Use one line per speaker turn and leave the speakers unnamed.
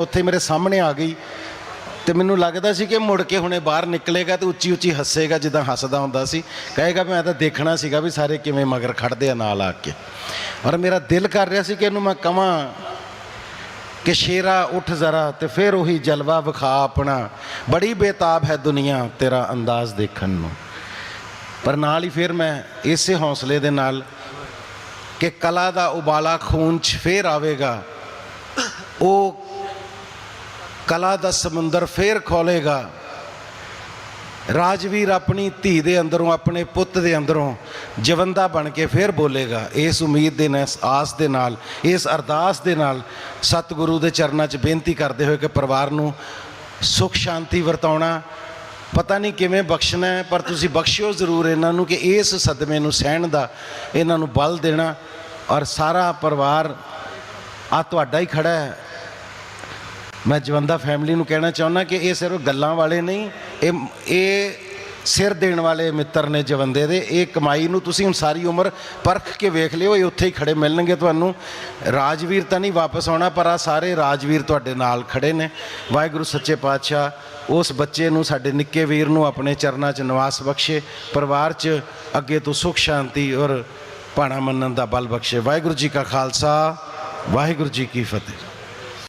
ਉੱਥੇ ਮੇਰੇ ਸਾਹਮਣੇ ਆ ਗਈ ਤੇ ਮੈਨੂੰ ਲੱਗਦਾ ਸੀ ਕਿ ਮੁੜ ਕੇ ਹੁਣੇ ਬਾਹਰ ਨਿਕਲੇਗਾ ਤੇ ਉੱਚੀ ਉੱਚੀ ਹੱਸੇਗਾ ਜਿੱਦਾਂ ਹੱਸਦਾ ਹੁੰਦਾ ਸੀ। ਕਹੇਗਾ ਮੈਂ ਤਾਂ ਦੇਖਣਾ ਸੀਗਾ ਵੀ ਸਾਰੇ ਕਿਵੇਂ ਮਗਰ ਖੜਦੇ ਆ ਨਾਲ ਆ ਕੇ। ਔਰ ਮੇਰਾ ਦਿਲ ਕਰ ਰਿਹਾ ਸੀ ਕਿ ਇਹਨੂੰ ਮੈਂ ਕਵਾਂ ਕਿ ਸ਼ੇਰਾ ਉੱਠ ਜ਼ਰਾ ਤੇ ਫਿਰ ਉਹੀ ਜਲਵਾ ਵਿਖਾ ਆਪਣਾ। ਬੜੀ ਬੇਤਾਬ ਹੈ ਦੁਨੀਆ ਤੇਰਾ ਅੰਦਾਜ਼ ਦੇਖਣ ਨੂੰ। ਪਰ ਨਾਲ ਹੀ ਫਿਰ ਮੈਂ ਇਸੇ ਹੌਸਲੇ ਦੇ ਨਾਲ ਕਿ ਕਲਾ ਦਾ ਉਬਾਲਾ ਖੂਨ 'ਚ ਫੇਰ ਆਵੇਗਾ। ਉਹ ਕਲਾ ਦਾ ਸਮੁੰਦਰ ਫੇਰ ਖੋਲੇਗਾ। ਰਾਜਵੀਰ ਆਪਣੀ ਧੀ ਦੇ ਅੰਦਰੋਂ, ਆਪਣੇ ਪੁੱਤ ਦੇ ਅੰਦਰੋਂ ਜਵੰਦਾ ਬਣ ਕੇ ਫੇਰ ਬੋਲੇਗਾ, ਇਸ ਉਮੀਦ ਦੇ ਨਾਲ, ਆਸ ਦੇ ਨਾਲ, ਇਸ ਅਰਦਾਸ ਦੇ ਨਾਲ ਸਤਿਗੁਰੂ ਦੇ ਚਰਨਾਂ 'ਚ ਬੇਨਤੀ ਕਰਦੇ ਹੋਏ ਕਿ ਪਰਿਵਾਰ ਨੂੰ ਸੁਖ ਸ਼ਾਂਤੀ ਵਰਤਾਉਣਾ। ਪਤਾ ਨਹੀਂ ਕਿਵੇਂ ਬਖਸ਼ਣਾ ਹੈ, ਪਰ ਤੁਸੀਂ ਬਖਸ਼ਿਓ ਜ਼ਰੂਰ ਇਹਨਾਂ ਨੂੰ ਕਿ ਇਸ ਸਦਮੇ ਨੂੰ ਸਹਿਣ ਦਾ, ਇਹਨਾਂ ਨੂੰ ਬਲ ਦੇਣਾ ਔਰ ਸਾਰਾ ਪਰਿਵਾਰ ਆ ਤੁਹਾਡਾ ਹੀ ਖੜਾ ਹੈ। ਮੈਂ ਜਵੰਦਾ ਫੈਮਿਲੀ ਨੂੰ ਕਹਿਣਾ ਚਾਹੁੰਦਾ ਕਿ ਇਹ ਸਿਰਫ ਗੱਲਾਂ ਵਾਲੇ ਨਹੀਂ, ਇਹ ਇਹ ਸਿਰ ਦੇਣ ਵਾਲੇ ਮਿੱਤਰ ਨੇ ਜਵੰਦੇ ਦੇ। ਇਹ ਕਮਾਈ ਨੂੰ ਤੁਸੀਂ ਹੁਣ ਸਾਰੀ ਉਮਰ ਪਰਖ ਕੇ ਵੇਖ ਲਿਓ, ਇਹ ਉੱਥੇ ਹੀ ਖੜੇ ਮਿਲਣਗੇ ਤੁਹਾਨੂੰ। ਰਾਜਵੀਰ ਤਾਂ ਨਹੀਂ ਵਾਪਸ ਆਉਣਾ, ਪਰ ਆ ਸਾਰੇ ਰਾਜਵੀਰ ਤੁਹਾਡੇ ਨਾਲ ਖੜੇ ਨੇ। ਵਾਹਿਗੁਰੂ ਸੱਚੇ ਪਾਤਸ਼ਾਹ ਉਸ ਬੱਚੇ ਨੂੰ, ਸਾਡੇ ਨਿੱਕੇ ਵੀਰ ਨੂੰ ਆਪਣੇ ਚਰਨਾਂ 'ਚ ਨਿਵਾਸ ਬਖਸ਼ੇ, ਪਰਿਵਾਰ 'ਚ ਅੱਗੇ ਤੋਂ ਸੁਖ, ਸ਼ਾਂਤੀ ਔਰ ਭਾਣਾ ਮੰਨਣ ਦਾ ਬਲ ਬਖਸ਼ੇ। ਵਾਹਿਗੁਰੂ ਜੀ ਕਾ ਖਾਲਸਾ, ਵਾਹਿਗੁਰੂ ਜੀ ਕੀ ਫਤਿਹ।